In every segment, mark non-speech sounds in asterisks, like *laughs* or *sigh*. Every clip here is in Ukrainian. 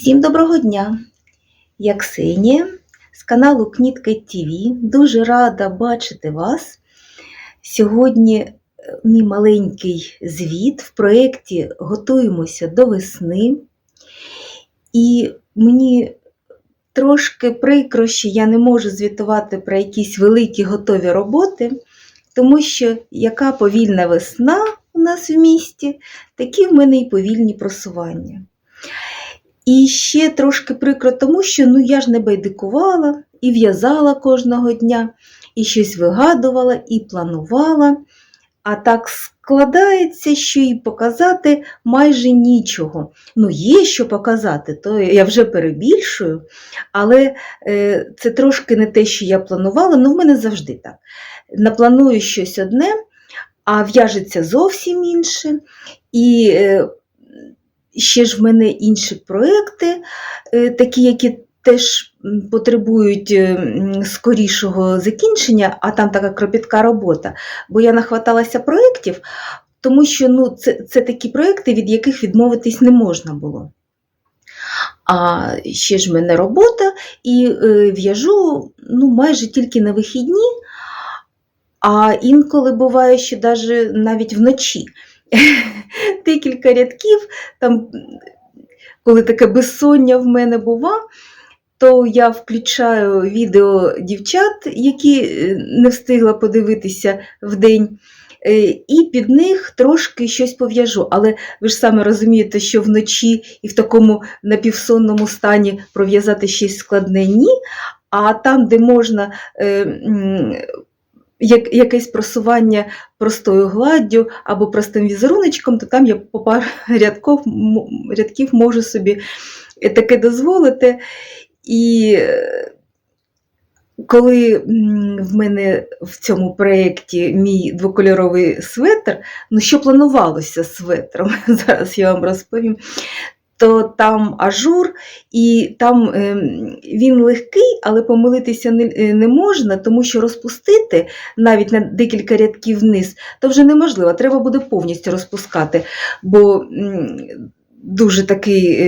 Всім доброго дня! Я Ксенія з каналу Кнітка ТВ. Дуже рада бачити вас. Сьогодні е, мій маленький звіт в проєкті Готуємося до весни. І мені трошки прикро, що я не можу звітувати про якісь великі готові роботи, тому що яка повільна весна у нас в місті, такі в мене і повільні просування. І ще трошки прикро тому, що ну, я ж не байдикувала і в'язала кожного дня, і щось вигадувала, і планувала. А так складається, що і показати майже нічого. Ну, є що показати, то я вже перебільшую, але е, це трошки не те, що я планувала, ну в мене завжди так. Напланую щось одне, а в'яжеться зовсім інше. І е, ще ж в мене інші проекти, е, такі, які теж потребують е, скорішого закінчення, а там така кропітка робота. Бо я нахваталася проєктів, тому що ну, це, це такі проекти, від яких відмовитись не можна було. А ще ж в мене робота, і е, в'яжу ну, майже тільки на вихідні, а інколи буває, що навіть вночі. *laughs* Декілька рядків, там, коли таке безсоння в мене бува, то я включаю відео дівчат, які е, не встигла подивитися в день, е, і під них трошки щось пов'яжу. Але ви ж саме розумієте, що вночі і в такому напівсонному стані пров'язати щось складне ні. А там, де можна е, як, якесь просування простою гладдю або простим візеруночком, то там я по пару *laughs* рядків, рядків можу собі таке дозволити. І е, коли в мене в цьому проєкті мій двокольоровий светр, ну що планувалося з светром, *laughs* зараз я вам розповім, то там ажур, і там ем, він легкий, але помилитися не, е, не можна, тому що розпустити навіть на декілька рядків вниз, то вже неможливо, треба буде повністю розпускати, бо дуже такий е,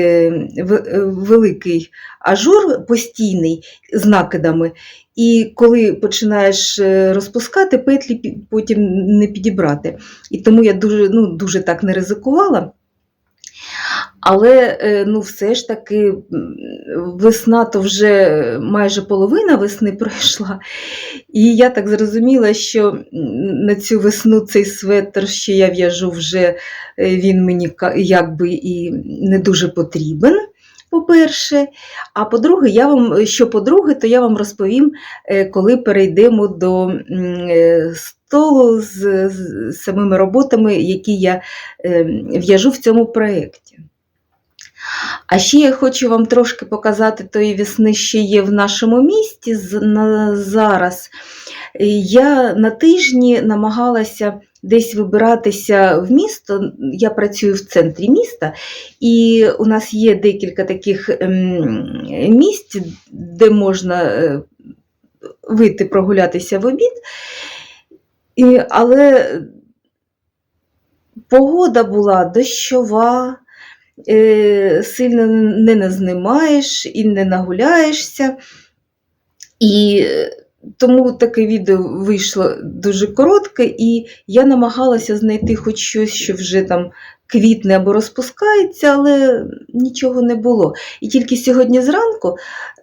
е, великий ажур постійний з накидами. І коли починаєш розпускати, петлі потім не підібрати. І тому я дуже, ну, дуже так не ризикувала. Але е, ну, все ж таки весна то вже майже половина весни пройшла. І я так зрозуміла, що на цю весну цей светр, що я в'яжу, вже е, він мені якби і не дуже потрібен. По-перше, а по-друге, я вам, що по-друге, то я вам розповім, е, коли перейдемо до столу з, з самими роботами, які я е, в'яжу в цьому проєкті. А ще я хочу вам трошки показати тої весни, що є в нашому місті зараз. Я на тижні намагалася десь вибиратися в місто. Я працюю в центрі міста, і у нас є декілька таких ем, місць, де можна е, вийти прогулятися в обід. Але погода була дощова, сильно не назнімаєш і не нагуляєшся. І е, тому таке відео вийшло дуже коротке, і я намагалася знайти хоч щось, що вже там квітне або розпускається, але нічого не було. І тільки сьогодні зранку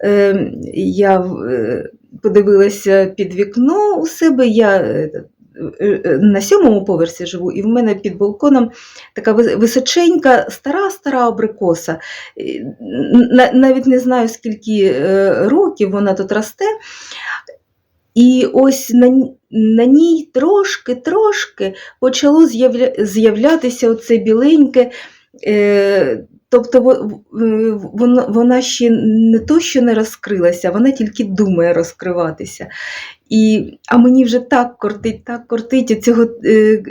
е, я е, подивилася під вікно у себе. Я е, е, на сьомому поверсі живу, і в мене під балконом така височенька, стара-стара абрикоса. Навіть не знаю, скільки е, років вона тут росте. І ось на, на ній трошки-трошки почало з'являтися оце біленьке. Е, тобто е, вона, ще не то, що не розкрилася, вона тільки думає розкриватися. І, а мені вже так кортить, так кортить цього е,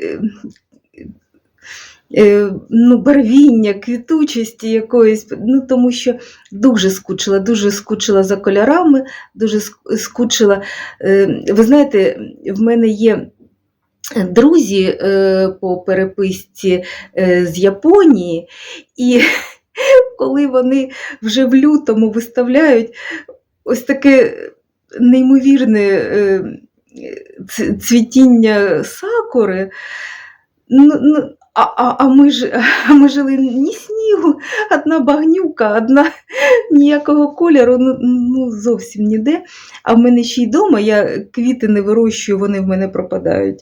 е, ну, барвіння, квітучості якоїсь, ну, тому що дуже скучила, дуже скучила за кольорами, дуже скучила. Е, Ви знаєте, в мене є друзі е, по переписці е, з Японії, і *laughs* коли вони вже в лютому виставляють ось таке неймовірне е, цвітіння сакури. Ну, ну, а, а, а, ми ж, а *laughs* ми жили ні снігу, одна багнюка, одна *laughs* ніякого кольору, ну, ну зовсім ніде. А в мене ще й вдома, я квіти не вирощую, вони в мене пропадають.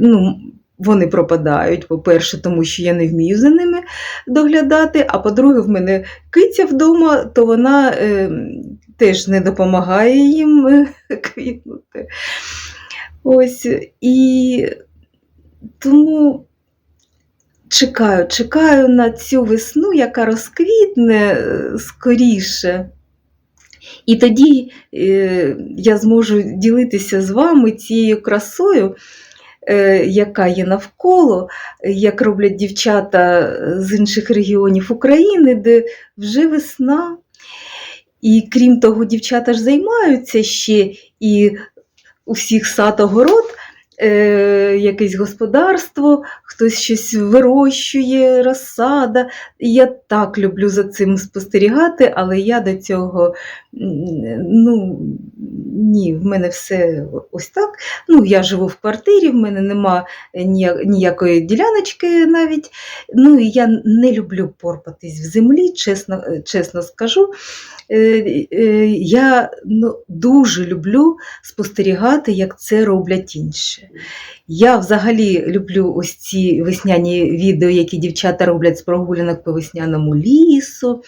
Ну, вони пропадають, по-перше, тому що я не вмію за ними доглядати. А по-друге, в мене киця вдома, то вона е, теж не допомагає їм е, *laughs* квітнути. Ось, і тому чекаю, чекаю на цю весну, яка розквітне е, скоріше. І тоді е, я зможу ділитися з вами цією красою, е, яка є навколо, як роблять дівчата з інших регіонів України, де вже весна. І крім того, дівчата ж займаються ще і у всіх сад огород, е, якесь господарство, хтось щось вирощує, розсада. Я так люблю за цим спостерігати, але я до цього ну, ні, в мене все ось так. Ну, я живу в квартирі, в мене нема ніякої діляночки навіть. Ну, і я не люблю порпатись в землі, чесно, чесно скажу. Е, е, Я ну, дуже люблю спостерігати, як це роблять інші. Я взагалі люблю ось ці весняні відео, які дівчата роблять з прогулянок по весняному лісу,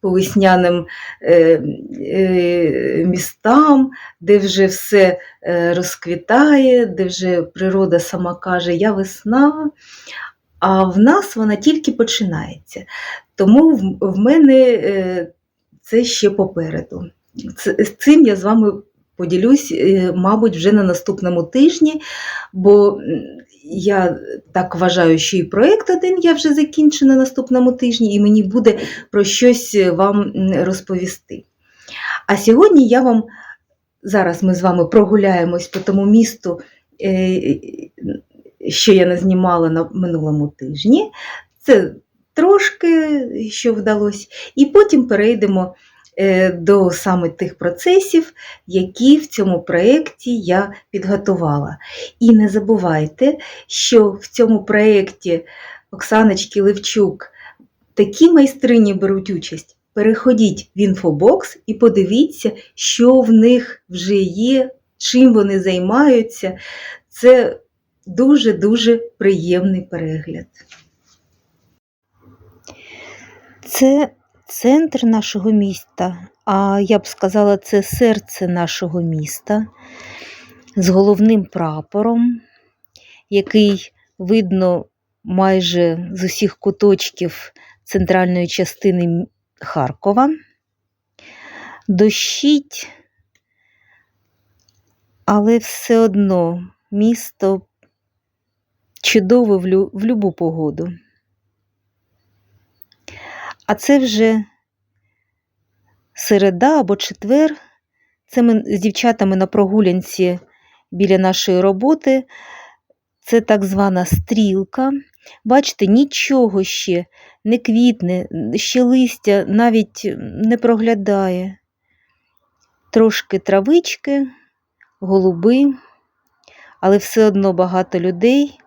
по весняним е, е, містам, де вже все е, розквітає, де вже природа сама каже, я весна. А в нас вона тільки починається. Тому в, мене це ще попереду. З цим я з вами поділюсь, мабуть, вже на наступному тижні, бо я так вважаю, що і проєкт один я вже закінчу на наступному тижні, і мені буде про щось вам розповісти. А сьогодні я вам зараз ми з вами прогуляємось по тому місту, е, що я назнімала на минулому тижні. Це трошки, що вдалося, і потім перейдемо е, до саме тих процесів, які в цьому проєкті я підготувала. І не забувайте, що в цьому проєкті Оксаночки Левчук такі майстрині беруть участь. Переходіть в інфобокс і подивіться, що в них вже є, чим вони займаються. Це дуже-дуже приємний перегляд. Це центр нашого міста, а я б сказала, це серце нашого міста з головним прапором, який видно майже з усіх куточків центральної частини Харкова. Дощить, але все одно місто чудове в, лю- в любу погоду. А це вже середа або четвер. Це ми з дівчатами на прогулянці біля нашої роботи. Це так звана стрілка. Бачите, нічого ще не квітне, ще листя навіть не проглядає. Трошки травички, голуби, але все одно багато людей.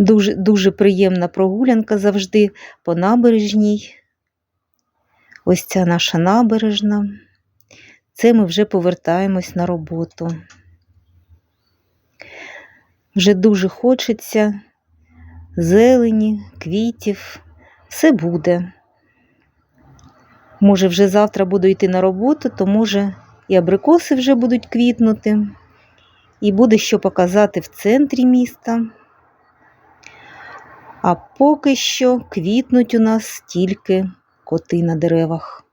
Дуже, дуже приємна прогулянка завжди по набережній. Ось ця наша набережна. Це ми вже повертаємось на роботу. Вже дуже хочеться зелені, квітів, все буде. Може, вже завтра буду йти на роботу, то може і абрикоси вже будуть квітнути, і буде що показати в центрі міста. А поки що квітнуть у нас тільки коти на деревах.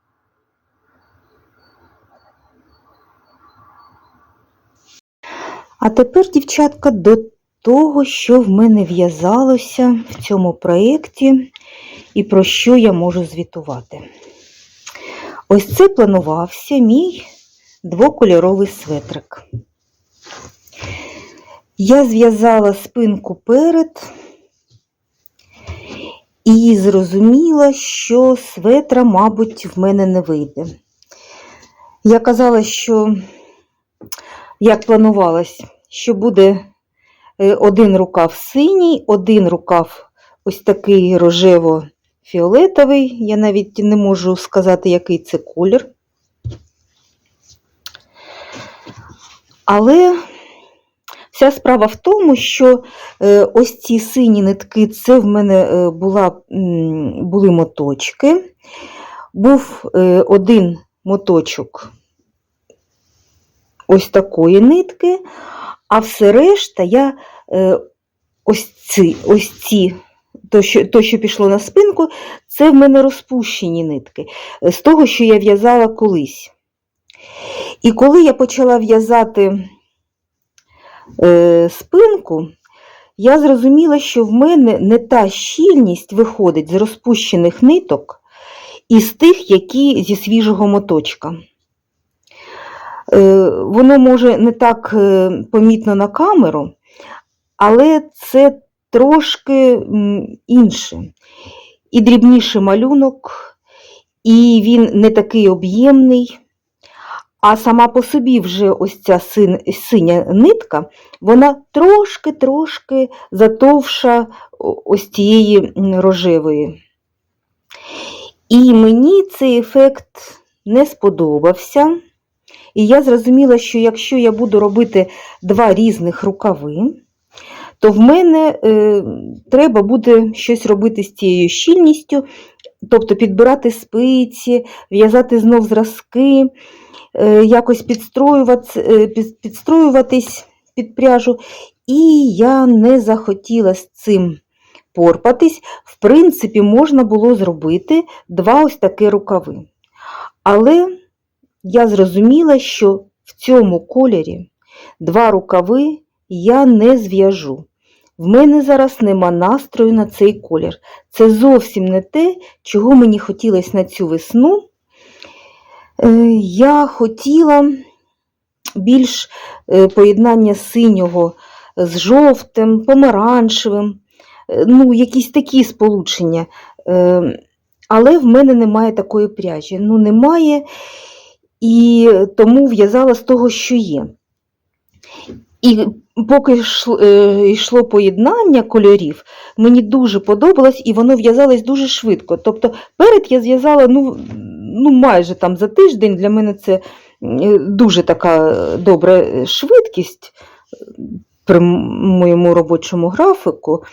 А тепер, дівчатка, до того, що в мене в'язалося в цьому проєкті і про що я можу звітувати. Ось це планувався мій двокольоровий светрик. Я зв'язала спинку перед і зрозуміла, що светра, мабуть, в мене не вийде. Я казала, що як планувалось, що буде е, один рукав синій, один рукав ось такий рожево-фіолетовий. Я навіть не можу сказати, який це колір. Але вся справа в тому, що е, ось ці сині нитки, це в мене е, була, були моточки. Був е, один моточок ось такої нитки, а все решта я ось ці, ось ці то, що, то, що пішло на спинку, це в мене розпущені нитки з того, що я в'язала колись. І коли я почала в'язати е, спинку, я зрозуміла, що в мене не та щільність виходить з розпущених ниток і з тих, які зі свіжого моточка. Е, Воно може не так е, помітно на камеру, але це трошки м, інше. І дрібніший малюнок, і він не такий об'ємний. А сама по собі вже ось ця син, синя нитка, вона трошки-трошки затовша ось цієї м, рожевої. І мені цей ефект не сподобався. І я зрозуміла, що якщо я буду робити два різних рукави, то в мене е, треба буде щось робити з цією щільністю, тобто підбирати спиці, в'язати знов зразки, якось підстроюватись, е, підстроюватись під пряжу. І я не захотіла з цим порпатись. В принципі, можна було зробити два ось такі рукави. Але я зрозуміла, що в цьому кольорі два рукави я не зв'яжу. В мене зараз нема настрою на цей колір. Це зовсім не те, чого мені хотілося на цю весну. Е, Я хотіла більш е, поєднання синього з жовтим, помаранчевим, е, ну, якісь такі сполучення. Але в мене немає такої пряжі. Ну, немає, і тому в'язала з того, що є. І поки йшло поєднання кольорів, мені дуже подобалось, і воно в'язалось дуже швидко. Тобто перед я зв'язала ну, ну, майже там за тиждень. Для мене це е, дуже така добра швидкість е, при моєму робочому графіку.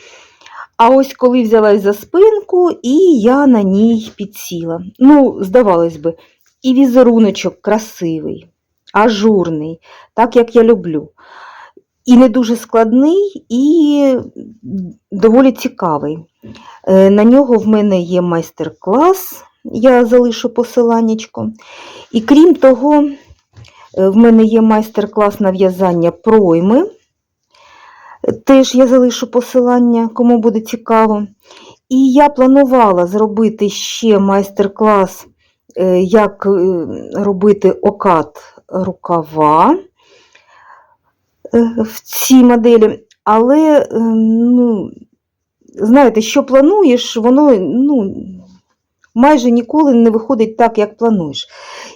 А ось коли взялась за спинку, і я на ній підсіла. Ну, здавалось би, і візеруночок красивий, ажурний, так як я люблю. І не дуже складний, і доволі цікавий. Е, На нього в мене є майстер-клас, я залишу посиланнячко. І крім того, е, в мене є майстер-клас на в'язання пройми. Теж я залишу посилання, кому буде цікаво. І я планувала зробити ще майстер-клас, е, як е, робити окат рукава в цій моделі. Але, е, ну, знаєте, що плануєш, воно ну, майже ніколи не виходить так, як плануєш.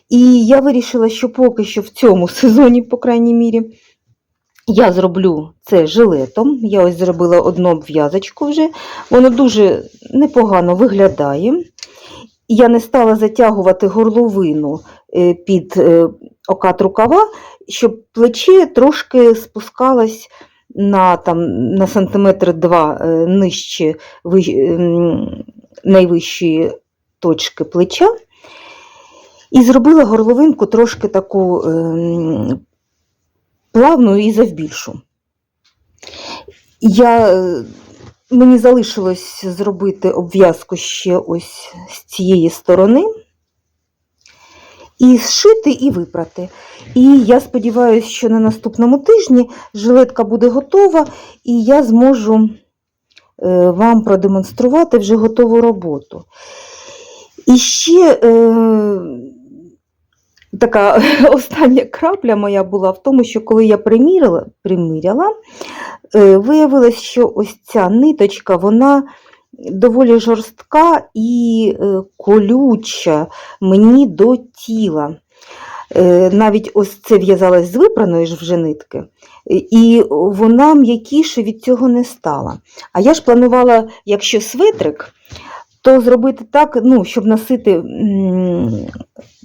І я вирішила, що поки що в цьому *laughs* сезоні, по крайній мірі, я зроблю це жилетом. Я ось зробила одну обв'язочку вже. Воно дуже непогано виглядає. Я не стала затягувати горловину е, під е, окат рукава, щоб плече трошки спускалось на, там, на сантиметр два е, нижче ем, найвищої точки плеча. І зробила горловинку трошки таку ем, плавну і завбільшу. Я, е, мені залишилось зробити обв'язку ще ось з цієї сторони. І зшити, і випрати. І я сподіваюся, що на наступному тижні жилетка буде готова, і я зможу е, вам продемонструвати вже готову роботу. І ще е, така *laughs* остання крапля моя була в тому, що коли я приміряла, приміряла е, виявилось, що ось ця ниточка, вона доволі жорстка і е, колюча мені до тіла. Е, Навіть ось це в'язалось з випраної ж вже нитки, і вона м'якіше від цього не стала. А я ж планувала, якщо светрик, то зробити так, ну, щоб носити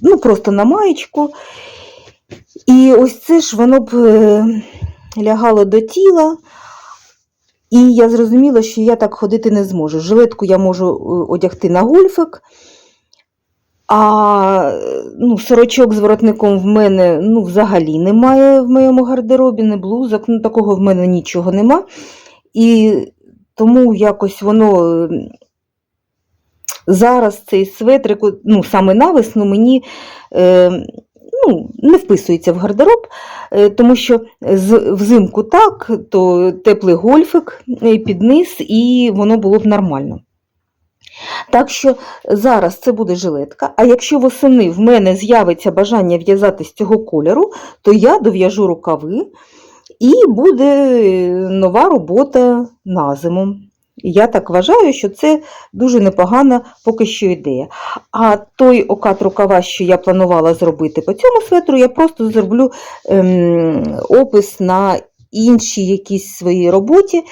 ну, просто на маєчку. І ось це ж воно б е, лягало до тіла. І я зрозуміла, що я так ходити не зможу. Жилетку я можу е, одягти на гольфик, а ну, сорочок з воротником в мене ну, взагалі немає в моєму гардеробі, не блузок, ну, такого в мене нічого нема. І тому якось воно зараз цей светрик, ну, саме на весну, мені е, ну, не вписується в гардероб, е, тому що з, взимку так, то теплий гольфик е, під низ, і воно було б нормально. Так що зараз це буде жилетка, а якщо восени в мене з'явиться бажання в'язати з цього кольору, то я дов'яжу рукави і буде нова робота на зиму. Я так вважаю, що це дуже непогана поки що ідея. А той окат рукава, що я планувала зробити по цьому светру, я просто зроблю ем, опис на іншій якійсь своїй роботі.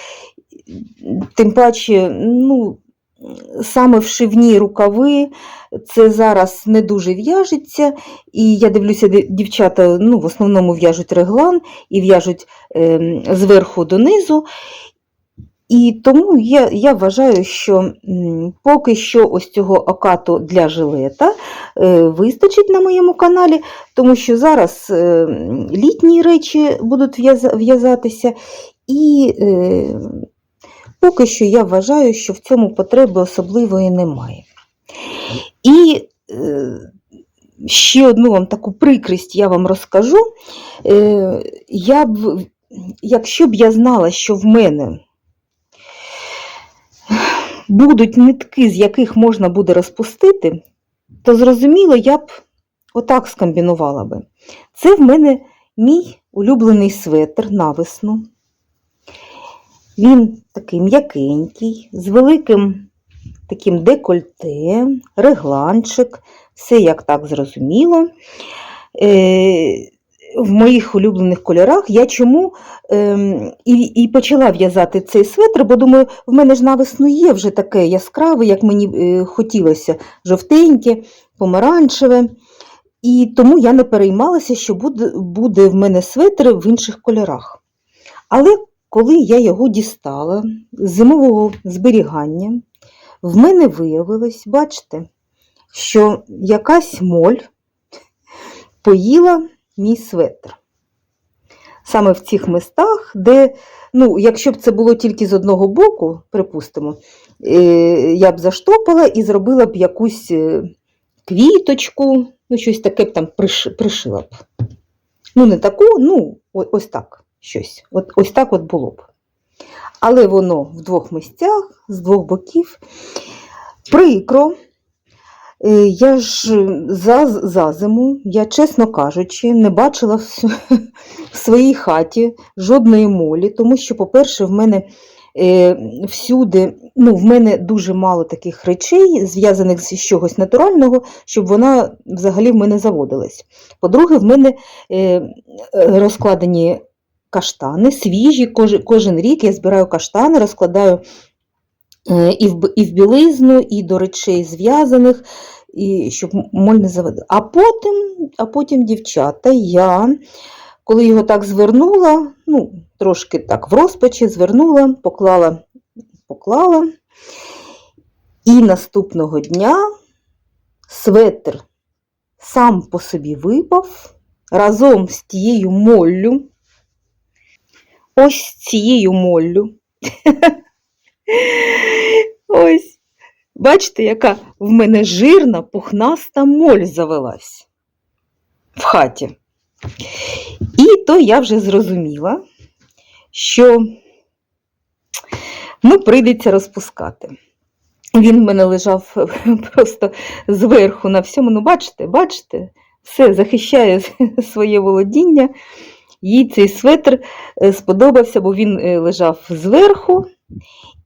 Тим паче, ну, саме вшивні рукави, це зараз не дуже в'яжеться. І я дивлюся, дівчата ну, в основному в'яжуть реглан і в'яжуть ем, зверху донизу. І тому я, я вважаю, що поки що ось цього окату для жилета е, вистачить на моєму каналі, тому що зараз е, літні речі будуть в'язатися, і е, поки що я вважаю, що в цьому потреби особливої немає. І ще одну вам таку прикрість я вам розкажу. Я б, якщо б я знала, що в мене будуть нитки, з яких можна буде розпустити, то зрозуміло, я б отак скомбінувала би. Це в мене мій улюблений светр на весну. Він такий м'якенький, з великим таким декольте, регланчик, все як так зрозуміло. В моїх улюблених кольорах я чому ем, і, і почала в'язати цей светр, бо думаю, в мене ж на весну є вже таке яскраве, як мені е, хотілося, жовтеньке, помаранчеве. І тому я не переймалася, що буде, буде в мене светр в інших кольорах. Але коли я його дістала з зимового зберігання, в мене виявилось, бачите, що якась моль поїла мій светр. Саме в цих містах, де, ну, якщо б це було тільки з одного боку, припустимо, е, я б заштопала і зробила б якусь е, квіточку, ну, щось таке б там пришила б. Ну, не таку, ну, ось так щось. От, ось так от було б. Але воно в двох місцях, з двох боків. Прикро. Е, Я ж за, за зиму, я, чесно кажучи, не бачила в, *laughs* в своїй хаті жодної молі, тому що, по-перше, в мене е, всюди, ну, в мене дуже мало таких речей, зв'язаних з чогось натурального, щоб вона взагалі в мене заводилась. По-друге, в мене е, розкладені каштани, свіжі, кожен, кожен рік я збираю каштани, розкладаю і в, і в білизну, і до речей зв'язаних, і щоб моль не заводила. А потім, а потім, дівчата, я, коли його так звернула, ну, трошки так в розпачі, звернула, поклала, поклала. І наступного дня светр сам по собі випав разом з тією моллю, ось цією моллю. *laughs* Ось. Бачите, яка в мене жирна, пухнаста моль завелась в хаті. І то я вже зрозуміла, що ну, прийдеться розпускати. Він в мене лежав *laughs* просто зверху на всьому. Ну, бачите, бачите, все захищає *laughs* своє володіння. Їй цей светр е, сподобався, бо він е, лежав зверху,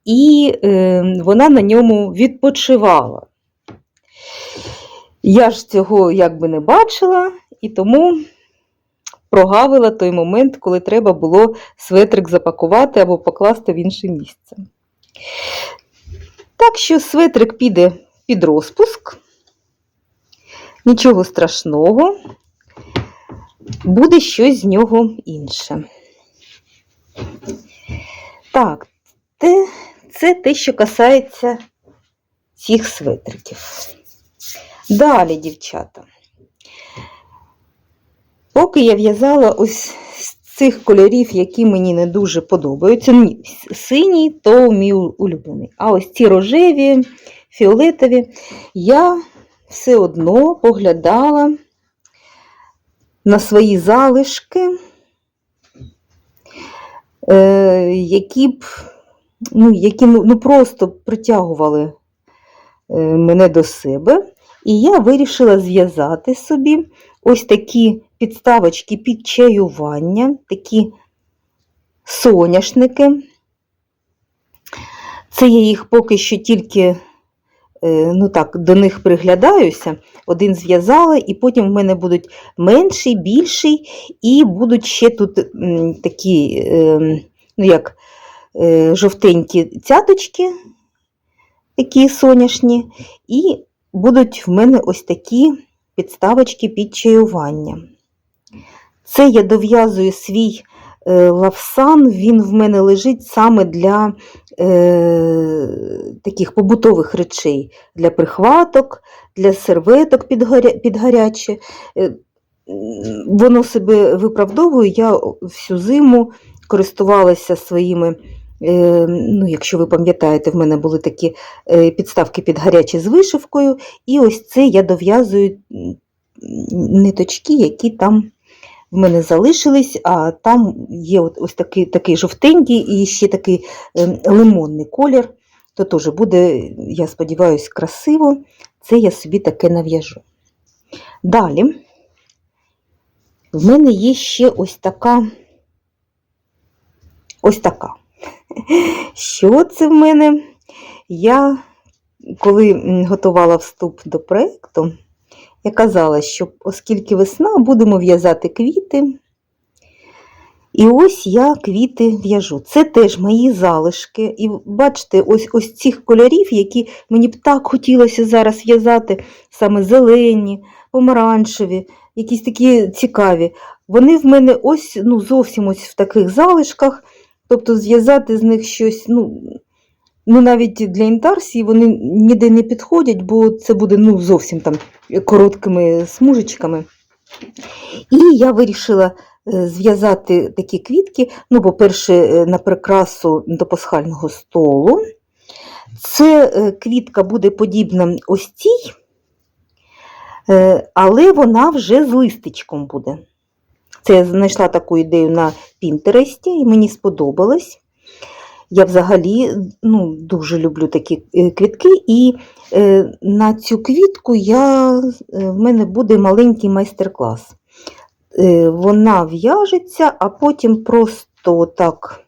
і е, вона на ньому відпочивала. Я ж цього якби не бачила, і тому прогавила той момент, коли треба було светрик запакувати або покласти в інше місце. Так що светрик піде під розпуск. Нічого страшного, буде щось з нього інше. Так, те, це те, що касається цих светриків. Далі, дівчата. Поки я в'язала ось з цих кольорів, які мені не дуже подобаються. Синій то мій улюблений. А ось ці рожеві, фіолетові, я все одно поглядала на свої залишки, е, які б ну, які ну, ну, просто притягували е, мене до себе. І я вирішила зв'язати собі ось такі підставочки під чаювання, такі соняшники. Це я їх поки що тільки е, ну так, до них приглядаюся. Один зв'язала, і потім в мене будуть менший, більший, і будуть ще тут такі, е, ну як жовтенькі цяточки, такі соняшні, і будуть в мене ось такі підставочки під чаювання. Це я дов'язую свій е, лавсан, він в мене лежить саме для е, таких побутових речей, для прихваток, для серветок під, горя, під гаряче. Е, воно себе виправдовує, я всю зиму користувалася своїми. Е, Ну, Якщо ви пам'ятаєте, в мене були такі е, підставки під гарячі з вишивкою, і ось це я дов'язую ниточки, які там в мене залишились, а там є ось такий такий жовтенький і ще такий ем, лимонний колір. То теж буде, я сподіваюся, красиво. Це я собі таке нав'яжу. Далі в мене є ще ось така ось така. Що це в мене? Я, коли готувала вступ до проєкту, я казала, що оскільки весна, будемо в'язати квіти. І ось я квіти в'яжу. Це теж мої залишки. І бачите, ось ось цих кольорів, які мені б так хотілося зараз в'язати, саме зелені, помаранчеві, якісь такі цікаві. Вони в мене ось ну, зовсім ось в таких залишках. Тобто зв'язати з них щось, ну, ну навіть для інтарсії вони ніде не підходять, бо це буде ну, зовсім там короткими смужечками. І я вирішила е, зв'язати такі квітки, ну, по-перше, е, на прикрасу до пасхального столу. Це е, квітка буде подібна ось цій, але вона вже з листичком буде. Це я знайшла таку ідею на Пінтересті, і мені сподобалось. Я взагалі ну, дуже люблю такі е, квітки, і е, на цю квітку я, е, в мене буде маленький майстер-клас. Вона в'яжеться, а потім просто так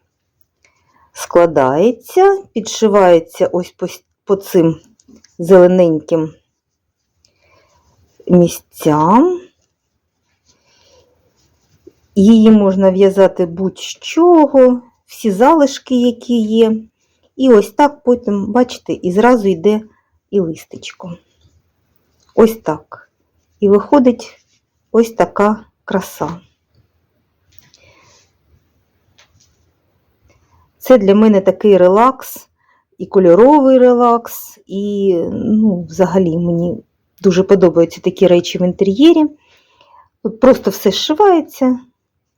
складається, підшивається ось по, по цим зелененьким місцям. Її можна в'язати будь-чого, всі залишки, які є. І ось так потім, бачите, і зразу йде і листечко. Ось так. І виходить ось така краса. Це для мене такий релакс, і кольоровий релакс, і ну, взагалі мені дуже подобаються такі речі в інтер'єрі. Тут просто все зшивається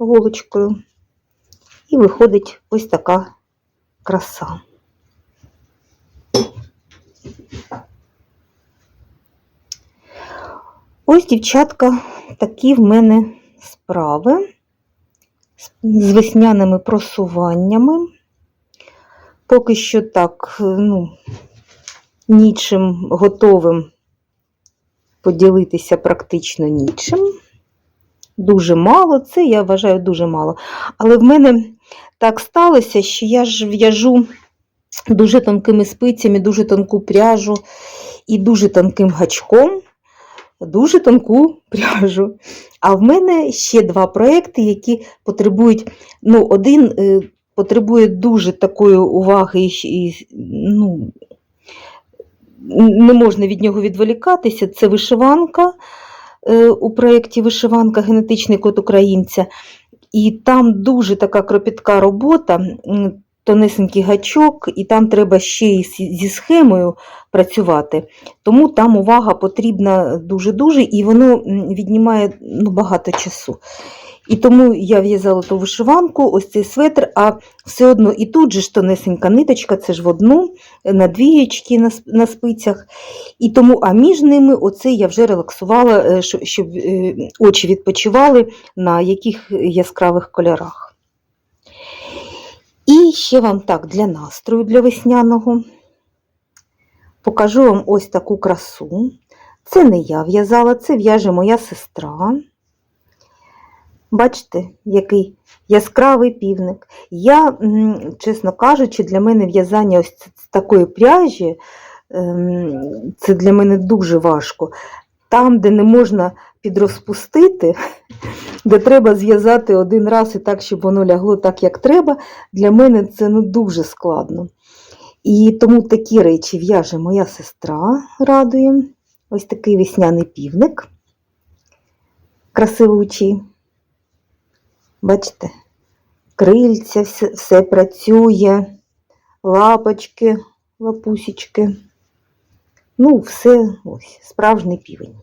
голочкою. І виходить ось така краса. Ось, дівчатка, такі в мене справи з весняними просуваннями. Поки що так, ну, нічим готовим поділитися практично нічим. Дуже мало, це я вважаю дуже мало. Але в мене так сталося, що я ж в'яжу дуже тонкими спицями, дуже тонку пряжу і дуже тонким гачком, дуже тонку *laughs* пряжу. А в мене ще два проекти, які потребують, ну, один е, потребує дуже такої уваги, і, ну, не можна від нього відволікатися. Це вишиванка у проєкті Вишиванка Генетичний код українця. І там дуже така кропітка робота, тонесенький гачок, і там треба ще й зі схемою працювати. Тому там увага потрібна дуже-дуже, і воно віднімає ну, багато часу. І тому я в'язала ту вишиванку, ось цей светр, а все одно і тут же ж тонесенька ниточка, це ж в одну, на двієчки на, на спицях. І тому, а між ними оце я вже релаксувала, е, щоб, щоб е, очі відпочивали на яких яскравих кольорах. І ще вам так для настрою, для весняного. Покажу вам ось таку красу. Це не я в'язала, це в'яже моя сестра. Бачите, який яскравий півник. Я, чесно кажучи, для мене в'язання ось такої пряжі ем, це для мене дуже важко. Там, де не можна підрозпустити, *laughs* де треба зв'язати один раз і так, щоб воно лягло так, як треба, для мене це ну, дуже складно. І тому такі речі в'яже моя сестра радує. Ось такий весняний півник, красивучий. Бачите, крильця, все, все працює, лапочки, лапусічки. Ну, все ось, справжній півень.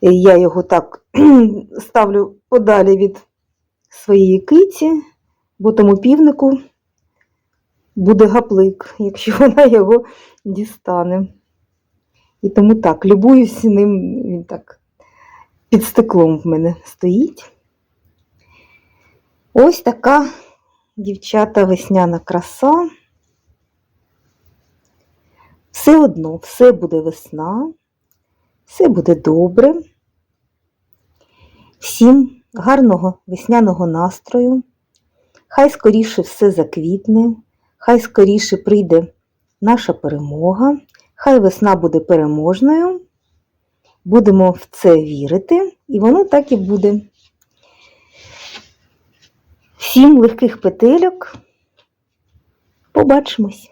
Я його так *clears throat* ставлю подалі від своєї киті, бо тому півнику буде гаплик, *laughs* якщо вона його дістане. І тому так, любуюсь ним, він так під стеклом в мене стоїть. Ось така дівчата весняна краса. Все одно, все буде весна, все буде добре. Всім гарного весняного настрою. Хай скоріше все заквітне, хай скоріше прийде наша перемога, хай весна буде переможною. Будемо в це вірити, і воно так і буде. Всім легких петельок. Побачимось!